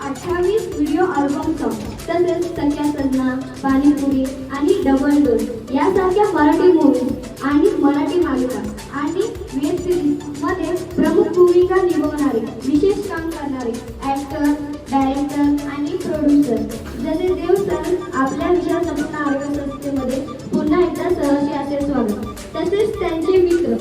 अठ्ठावीस video album song तसेच सख्या सजना पाणीपुरी आणि डबल डोल यासारख्या मराठी मूव्हीज आणि मराठी मालिका आणि प्रमुख भूमिका निभवणारे विशेष काम करणारे ऍक्टर डायरेक्टर आणि प्रोड्युसर जसे देव सर आपल्या त्यांचे मित्र.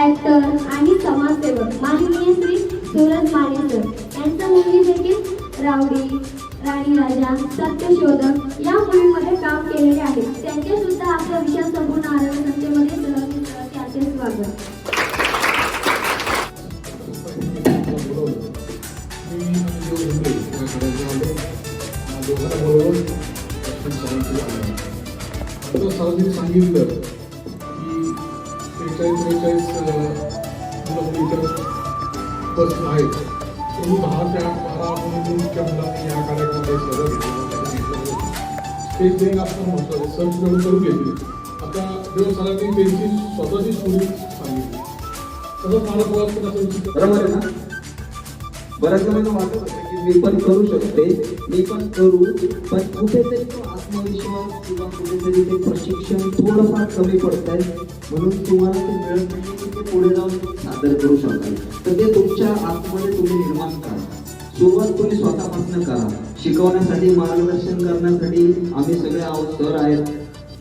ऍक्टर आणि समाजसेवक माननीय श्री सूरज माने सर यांचा मुलगी देखील रावडी राणी राजा सत्यशोधक या मूवीमध्ये काम केलेले आहे. त्यांचे सुद्धा आपल्या विषय संपूर्ण आरोग्य संस्थेमध्ये सहर्षी सहर्षी स्वागत. बोलवलं सांगितलं त्रेचाळीस त्रेचाळीस मुलं मुली इथं बस आहेत तुम्ही दहा ते आठ बारा मुलींच्या मुलांनी या कार्यक्रमामध्ये सहभाग घेतला स्टेज डेअरिंग आपण म्हणतो सर्च करून करून घेतली आता देव सरांनी त्यांची स्वतःची स्टोरी सांगितली तसंच मला प्रवास करण्याचा विचित्र बरोबर आहे ना बऱ्याच जणांना वाटत होतं की मी पण करू शकते. मी पण करू पण कुठेतरी तो आत्मविश्वास किंवा कुठेतरी ते प्रशिक्षण थोडंफार कमी पडत आहे म्हणून तुम्हाला ते मिळत नाही की ते पुढे जाऊन सादर करू शकाल तर ते तुमच्या आतमध्ये तुम्ही निर्माण करा. सुरुवात तुम्ही स्वतःपासून करा. शिकवण्यासाठी मार्गदर्शन करण्यासाठी आम्ही सगळे आहोत सर आहेत.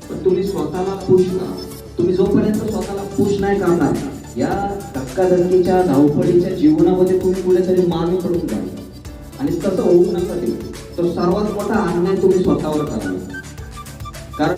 पण तुम्ही स्वतःला पुश करा. तुम्ही जोपर्यंत स्वतःला पुश नाही करणार या धक्काधक्कीच्या धावपळीच्या जीवनामध्ये तुम्ही कुठेतरी मान पडून द्या आणि तसं होऊ नका ते. तर सर्वात मोठा अन्याय तुम्ही स्वतःवर करा कारण